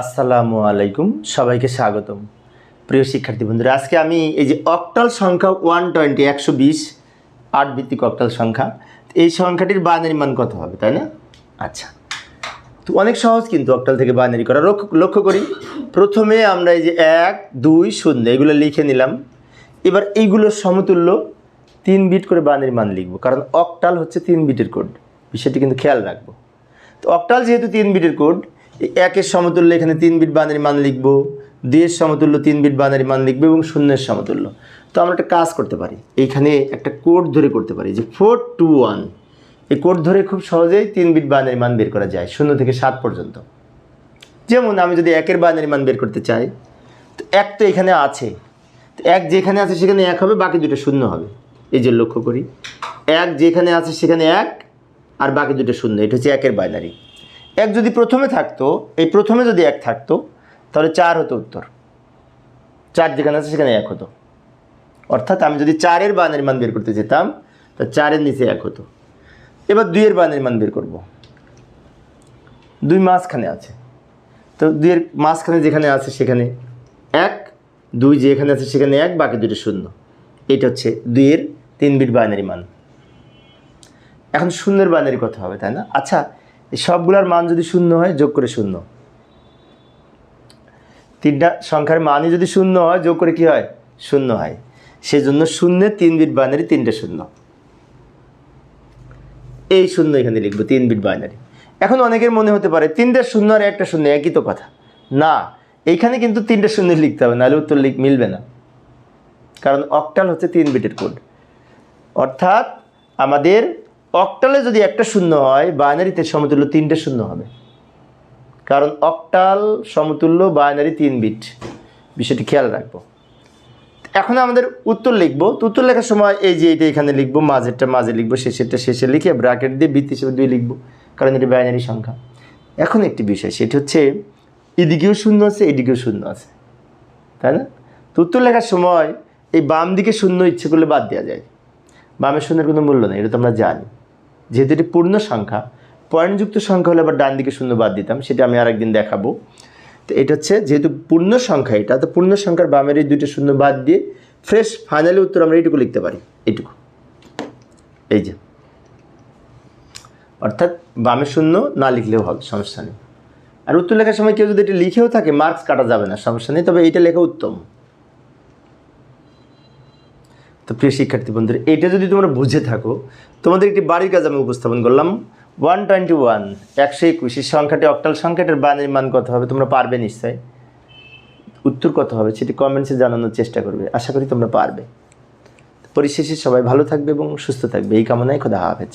আসসালামু আলাইকুম, সবাইকে স্বাগতম। প্রিয় শিক্ষার্থী বন্ধুরা, আজকে আমি এই যে অক্টাল সংখ্যা ওয়ান টোয়েন্টি একশো বিশ আট ভিত্তিক অক্টাল সংখ্যা, এই সংখ্যাটির বাইনারি মান কত হবে, তাই না? আচ্ছা। তো অনেক সহজ কিন্তু অক্টাল থেকে বাইনারি করা। লক্ষ্য করি। প্রথমে আমরা এই যে এক, দুই, শূন্য, এগুলো লিখে নিলাম। এবার এইগুলোর সমতুল্য তিন বিট করে বাইনারি মান লিখব, কারণ অক্টাল হচ্ছে তিন বিটের কোড বিষয়টি কিন্তু খেয়াল রাখব। তো অক্টাল যেহেতু তিন বিটের কোড একের সমতুল্য এখানে তিন বিট বানারি মান লিখব, দুইয়ের সমতুল্য তিন বিট বানারি মান লিখব এবং শূন্যের সমতুল্য। তো আমরা একটা কাজ করতে পারি। এইখানে একটা কোড ধরে করতে পারি যে ফোর টু ওয়ান এই কোড ধরে খুব সহজেই তিন বিট বানারি মান বের করা যায়, শূন্য থেকে সাত পর্যন্ত। যেমন আমি যদি একের বানারি মান বের করতে চাই, তো এক তো এখানে আছে। এক যেখানে আছে সেখানে এক হবে, বাকি দুটো শূন্য হবে। এই যে লক্ষ্য করি। এক যেখানে আছে সেখানে এক, আর বাকি দুটো শূন্য। এটা হচ্ছে একের বাইনারি এক যদি প্রথমে থাকতো, এই প্রথমে যদি এক থাকতো, তাহলে চার হতো উত্তর। চার যেখানে আছে, সেখানে এক হতো। অর্থাৎ আমি যদি চারের বাইনারি মান বের করতে যেতাম, তা চারের নিচে এক হতো। এবার দুইয়ের বাইনারি মান বের করব। দুই মাঝখানে আছে। তো দুইয়ের মাঝখানে যেখানে আছে, সেখানে এক, দুই যেখানে আছে, সেখানে এক, বাকি দুটো শূন্য। এটা হচ্ছে দুইয়ের তিন বিট বাইনারি মান। এখন শূন্যের বাইনারি কথা হবে, তাই না? আচ্ছা এই সবগুলোর মান যদি শূন্য হয়, যোগ করে শূন্য। তিনটা সংখ্যার মানই যদি শূন্য হয়, যোগ করে কি হয়? শূন্য হয়। সেজন্য শূন্যের তিন বিট বাইনারি তিনটে শূন্য। এই শূন্য এখানে লিখব, তিন বিট বাইনারি এখন অনেকের মনে হতে পারে, তিনটে শূন্য আর একটা শূন্য একই তো কথা। না এইখানে কিন্তু তিনটে শূন্য লিখতে হবে, নাহলে উত্তর লিখ মিলবে না। কারণ অক্টাল হচ্ছে তিন বিটের কোড অর্থাৎ আমাদের অক্টালে যদি একটা শূন্য হয়, বাইনারিতে সমতুল্য তিনটে শূন্য হবে। কারণ অক্টাল সমতুল্য, বাইনারি তিন বিট। বিষয়টি খেয়াল রাখব। এখন আমাদের উত্তর লিখব। তো উত্তর লেখার সময় এই যে এটা এখানে লিখব, মাঝেরটা মাঝে লিখব, শেষেরটা শেষে লিখে ব্র্যাকেট দিয়ে বৃত্ত হিসেবে দুই লিখব, কারণ এটি বাইনারি সংখ্যা। এখন একটি বিষয়, সেটি হচ্ছে এদিকেও শূন্য আছে, এদিকেও শূন্য আছে। তাই না? তো উত্তর লেখার সময় এই বাম দিকে শূন্য ইচ্ছে করলে বাদ দেওয়া যায়। বামের শূন্যের কোনো মূল্য নেই, এটা তো আমরা জানি। যেহেতু এটি পূর্ণ সংখ্যা, পয়েন্টযুক্ত সংখ্যা হলে আবার ডান দিকে শূন্য বাদ দিতাম, সেটা আমি আরেকদিন দেখাবো। তো এটা হচ্ছে যেহেতু পূর্ণ সংখ্যা এটা, তো পূর্ণ সংখ্যার বামের এই দুইটা শূন্য বাদ দিয়ে ফ্রেশ ফাইনালি উত্তর আমরা এইটুকু লিখতে পারি, এইটুকু। এই যে। অর্থাৎ বামে শূন্য না লিখলেও হবে, সমস্যা নেই। আর উত্তর লেখার সময় কেউ যদি এটা লিখেও থাকে মার্কস কাটা যাবে না, সমস্যা নেই, তবে এইটা লেখা উত্তম। তো প্রিয় শিক্ষার্থী বন্ধুরা, এটা যদি তোমরা বুঝে থাকো, তোমাদের একটি বাড়ির কাজ আমি উপস্থাপন করলাম। ওয়ান টোয়েন্টি ওয়ান একশো একুশের সংখ্যাটি অক্টাল সংখ্যাটার বানের মান কত হবে তোমরা পারবে নিশ্চয়। উত্তর কত হবে সেটি কমেন্টসে জানানোর চেষ্টা করবে, আশা করি তোমরা পারবে। পরিশেষে সবাই ভালো থাকবে এবং সুস্থ থাকবে, এই কামনায় খোদা হাফেজ।